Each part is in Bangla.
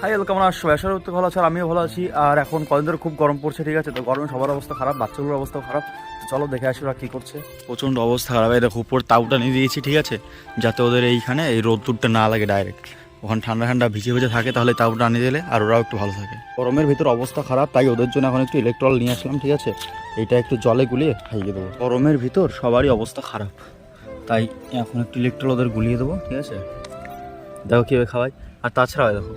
হাই হ্যালো কেমন আসছো ব্যবসার তো ভালো আছে আর আমিও ভালো আছি। আর এখন কদিন ধরে খুব গরম পড়ছে ঠিক আছে? তো গরমে সবার অবস্থা খারাপ বাচ্চাগুলোর অবস্থা খারাপ। চলো দেখে আসি ওরা কী করছে। প্রচণ্ড অবস্থা খারাপ এই দেখো উপর তাউটা নিয়ে দিয়েছি ঠিক আছে? যাতে ওদের এইখানে এই রোদ্দুরটা না লাগে ডাইরেক্ট ওখানে ঠান্ডা ঠান্ডা ভিজে ভিজে থাকে তাহলে তাউটা আনিয়ে দিলে আর ওরাও একটু ভালো থাকে। গরমের ভিতর অবস্থা খারাপ তাই ওদের জন্য এখন একটু ইলেকট্রল নিয়ে আসলাম ঠিক আছে? এইটা একটু জলে গুলিয়ে খাইয়ে দেবো। গরমের ভিতর সবারই অবস্থা খারাপ। তাই এখন একটু ইলেকট্রল ওদের গুলিয়ে দেবো, ঠিক আছে? দেখো কীভাবে খাওয়াই আর তাছাড়া দেখো,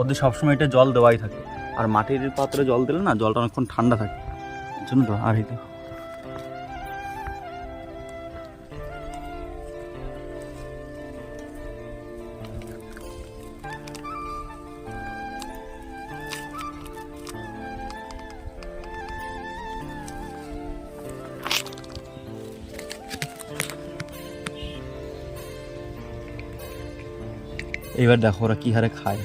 ওদের সবসময় এটা জল দেওয়াই থাকে। আর মাটির পাত্রে জল দিলে না, জলটা অনেকক্ষণ ঠান্ডা থাকে। জন্য তো? আর এই দেখো। এবার দেখো ওরা কি হারে খায়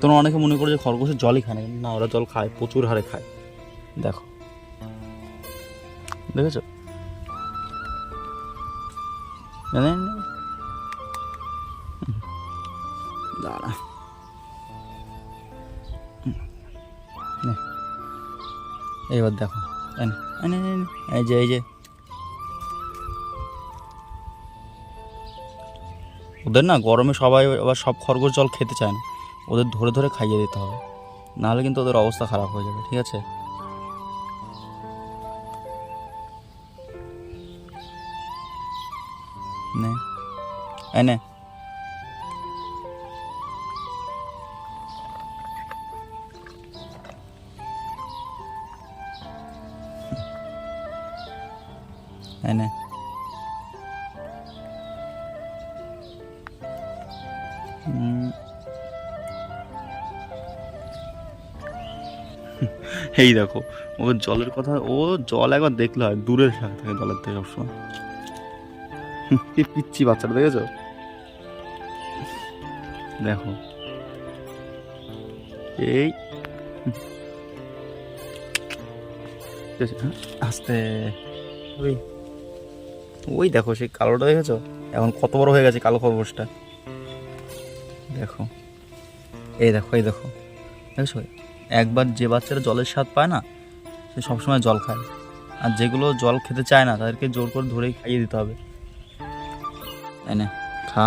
তোমরা অনেকে মনে করো যে খরগোশের জলই খায় না ওরা জল খায়, প্রচুর হারে খায় দেখো দেখেছ। দাঁড়া। এইবার দেখো। এই যে এই যে ওদের না গরমে সবাই আবার সব খরগোশ জল খেতে চায় না। ওদের ধরে ধরে খাইয়ে দিতে হবে নাহলে কিন্তু ওদের অবস্থা খারাপ হয়ে যাবে, ঠিক আছে? নে। এই নে। এই দেখো ও জলের কথা ও জল একবার দেখলে হয় দূরের থাকে থাকে জলের থেকে সবসময়। কি পিচ্ছি বাচ্চাটা দেখেছ? দেখো। এই। হ্যাঁ, আস্তে। ওই। ওই দেখো সেই কালোটা দেখেছ? এখন কত বড় হয়ে গেছে কালো খরগোশটা। দেখো। এই দেখো এই দেখো। দেখছ? একবার যে বাচ্চারা জলের স্বাদ পায় না, সে সবসময় জল খায়। আর যেগুলো জল খেতে চায় না, তাদেরকে জোর করে ধরেই খাইয়ে দিতে হবে। এনে খা।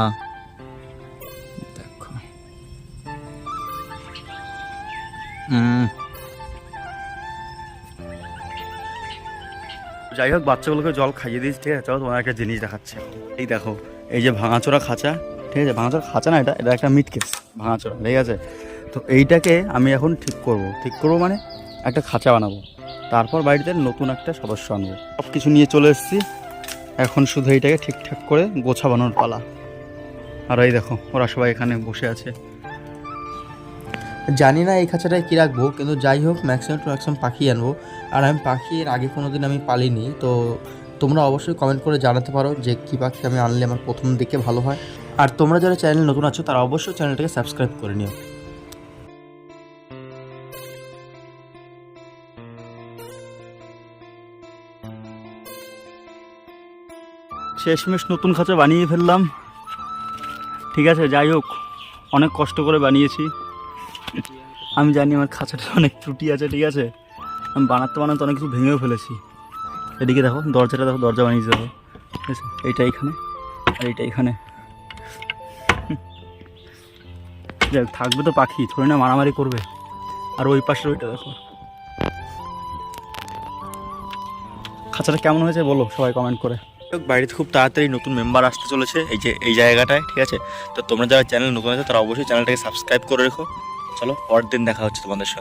দেখো। যাই হোক, বাচ্চাগুলোকে জল খাইয়ে দিয়েছি, ঠিক আছে? তোমার একটা জিনিস দেখাচ্ছে। এই দেখো, এই যে ভাঙাচোরা খাঁচা। ঠিক আছে? ভাঙাচোরা খাঁচা না এটা? এটা একটা মিট কেস ভাঙাচোরা, ঠিক আছে? তো এইটাকে আমি এখন ঠিক করব। ঠিক করব মানে একটা খাঁচা বানাবো। তারপর বাড়িতে নতুন একটা সদস্য আনব। সব কিছু নিয়ে চলে এসেছি। এখন শুধু এইটাকে ঠিকঠাক করে গোছা বানানোর পালা। আর এই দেখো, ওরা সবাই এখানে বসে আছে। জানি না এই খাঁচাটায় কী রাখব, কিন্তু যাই হোক ম্যাক্সিমাম টু ম্যাক্সিমাম পাখি আনব। আর আমি পাখি এর আগে কোনো দিন আমি পালিনি, তো তোমরা অবশ্যই কমেন্ট করে জানাতে পারো যে কী পাখি আমি আনলে আমার প্রথম দিকে ভালো হয়। আর তোমরা যারা চ্যানেল নতুন আছো, তারা অবশ্যই চ্যানেলটাকে সাবস্ক্রাইব করে নিও। শেষমেশ নতুন খাঁচা বানিয়ে ফেললাম। ঠিক আছে, যাই হোক, অনেক কষ্ট করে বানিয়েছি। আমি জানি আমার খাঁচাটা অনেক ত্রুটি আছে, ঠিক আছে? আমি বানাতে বানাতে অনেক কিছু ভেঙেও ফেলেছি। এদিকে দেখো, দরজাটা দেখো, দরজা বানিয়ে দিতে হবে। ঠিক আছে? এইটা এখানে আর এইটা এখানে যাই থাকবে তো পাখি, থোড়ি না মারামারি করবে। আর ওই পাশে ওইটা দেখো। খাঁচাটা কেমন হয়েছে বলো সবাই কমেন্ট করে। বাড়িতে খুব তাড়াতাড়ি নতুন মেম্বার আসতে চলেছে, এই যে, এই জায়গাটায়, ঠিক আছে? তো তোমরা যারা চ্যানেল নতুন আছে, তারা অবশ্যই চ্যানেলটাকে সাবস্ক্রাইব করে রেখো। চলো, পরের দিন দেখা হচ্ছে তোমাদের সাথে